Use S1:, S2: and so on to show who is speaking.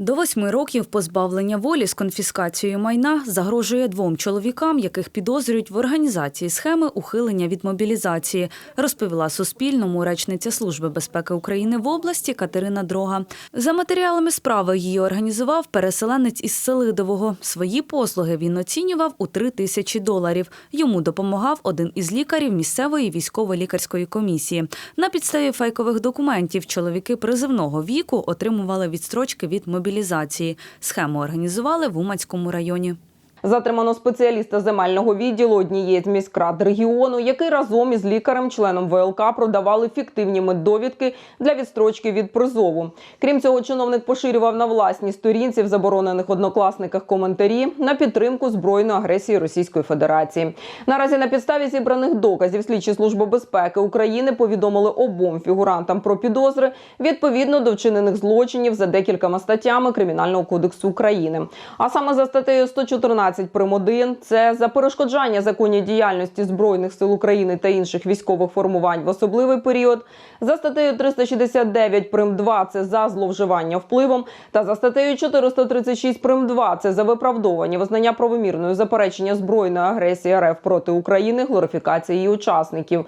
S1: До восьми років позбавлення волі з конфіскацією майна загрожує двом чоловікам, яких підозрюють в організації схеми ухилення від мобілізації, розповіла Суспільному речниця Служби безпеки України в області Катерина Дрога. За матеріалами справи її організував переселенець із Селидового. Свої послуги він оцінював у три тисячі доларів. Йому допомагав один із лікарів місцевої військово-лікарської комісії. На підставі фейкових документів чоловіки призивного віку отримували відстрочки від мобілізації. Схему організували в Уманському районі.
S2: Затримано спеціаліста земельного відділу однієї з міськрад регіону, який разом із лікарем, членом ВЛК, продавали фіктивні меддовідки для відстрочки від призову. Крім цього, чиновник поширював на власній сторінці в заборонених однокласниках коментарі на підтримку збройної агресії Російської Федерації. Наразі на підставі зібраних доказів слідчі служби безпеки України повідомили обом фігурантам про підозри відповідно до вчинених злочинів за декількома статтями Кримінального кодексу України. А саме за статтею 114 прим. 1 – це за перешкоджання законній діяльності збройних сил України та інших військових формувань в особливий період. За статтею 369 прим. 2 – це за зловживання впливом. Та за статтею 436 прим. 2 – це за виправдовування визнання правомірною заперечення збройної агресії РФ проти України, глорифікації її учасників.